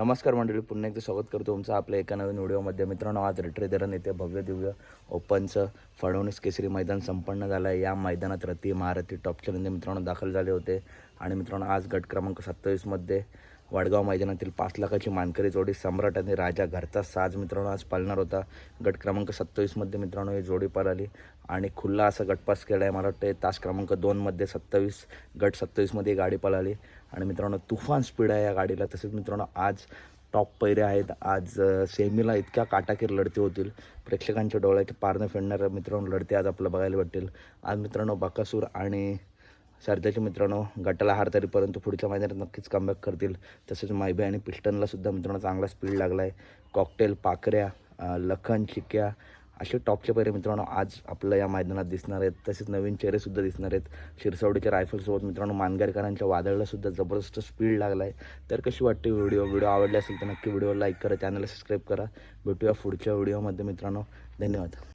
नमस्कार मंडळी पुन्हा एकदा स्वागत करतो तुमचं आपल्या एका नवीन व्हिडिओमध्ये. मित्रांनो आज रेटरे धरण येथे भव्य दिव्य ओपनचं फडणवीस केसरी मैदान संपन्न झालं आहे. या मैदानात रती महारथी टॉप चॅलेंजर मित्रांनो दाखल झाले होते. आणि मित्रांनो आज गट क्रमांक सत्तावीसमध्ये वडगाव मैदानातील पाच लाखाची मानकरी जोडी सम्राट आणि राजा घरचा साज मित्रांनो आज पालणार होता. गट क्रमांक सत्तावीसमध्ये मित्रांनो ही जोडी पळाली आणि खुल्ला असा गटपास केला आहे. मला वाटतं तास क्रमांक दोनमध्ये सत्तावीस गट सत्तावीसमध्ये गाडी पळाली. आणि मित्रांनो तुफान स्पीड आहे या गाडीला. तसेच मित्रांनो आज टॉप पैरे आहेत. आज सेमीला इतक्या काटाकीर लढती होतील. प्रेक्षकांच्या डोळ्याचे पारणं फेडणाऱ्या मित्रांनो लढते आज आपल्याला बघायला भेटतील. आज मित्रांनो बकासूर आणि सरजाचे मित्रांनो गटाला हार तरी परंतु पुढच्या मैदानात नक्कीच कमबॅक करतील. तसेच मायबे आणि पिस्टनला सुद्धा मित्रांनो चांगला स्पीड लागला आहे कॉकटेल पाकऱ्या लखन चिक्या असे टॉपचे पैरे मित्रांनो आज आपल्या या मैदानात दिसणार आहेत. तसेच नवीन चेहरेसुद्धा दिसणार आहेत. शिरसावडीच्या रायफलसोबत मित्रांनो मानगारकरांच्या वादळलासुद्धा जबरदस्त स्पीड लागला आहे तर कशी वाटते व्हिडिओ व्हिडिओ आवडले असेल तर नक्की व्हिडिओ लाईक करा चॅनलला सबस्क्राईब करा. भेटूया पुढच्या व्हिडिओमध्ये मित्रांनो. धन्यवाद.